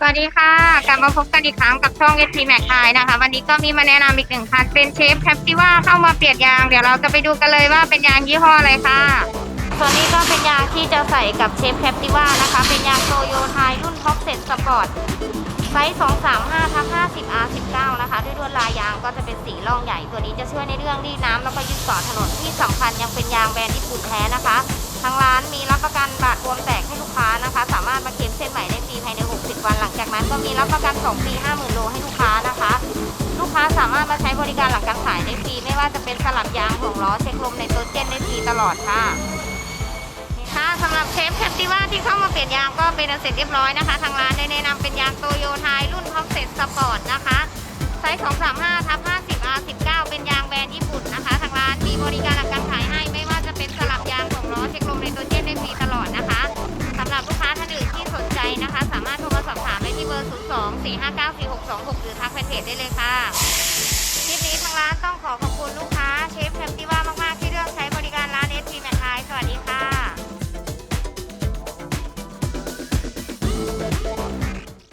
สวัสดีค่ะ กลับมาพบกันอีกครั้งกับช่อง s อ Mac ไทยนะคะ วันนี้ก็มีมาแนะนำอีกหนึ่งคันเป็นเชฟแคปติว่าเข้ามาเปลี่ยนยาง เดี๋ยวเราจะไปดูกันเลยว่าเป็นยางยี่ห้ออะไรค่ะส่วนนี้ก็เป็นยางที่จะใส่กับเชฟแคปติว่านะคะ เป็นยางโตโยไทยรุ่นท็อปเซ็ตสปอร์ตไซส์ 235ทับ50 R19 นะคะ ด้วยลวดลายยางก็จะเป็นสีร่องใหญ่ ตัวนี้จะช่วยในเรื่องรีดน้ำแล้วก็ยึดเกาะถนนที่สำคัญยังเป็นยางแบรนด์ญี่ปุ่นแท้นะคะ ทางร้านมีรับประกัน นก็มีรับประกัน 2 ปี 50,000 โลให้ลูกค้านะคะ ลูกค้าสามารถมาใช้บริการหลังการขายได้ฟรี ไม่ว่าจะเป็นสลับยางห่วงล้อเช็คลมในโซเจนได้ฟรีตลอดค่ะนี่ค่ะสำหรับเชฟแคปติว่าที่เข้ามาเปลี่ยนยางก็เป็นอันเสร็จเรียบร้อยนะคะ ทางร้านได้แนะนำเป็นยางโตโยไทยรุ่นท็อปเซ็ตสปอร์ตนะคะไซส์235ทับ50 R19 เป็นยางแบรนด์ญี่ปุ่นนะคะทางร้านมีบริการหลังการขายให้ไม่ว่าจะเป็นสลับยางของล้อเช็คลมในตัวเจนได้ฟรีตลอดนะคะสำหรับลูกค้าท่านอื่นที่สนใจนะคะ สามารถ 4 5 9 4 6 2 6 หรือทักแฟนเพจได้เลยค่ะ คลิปนี้ทางร้าน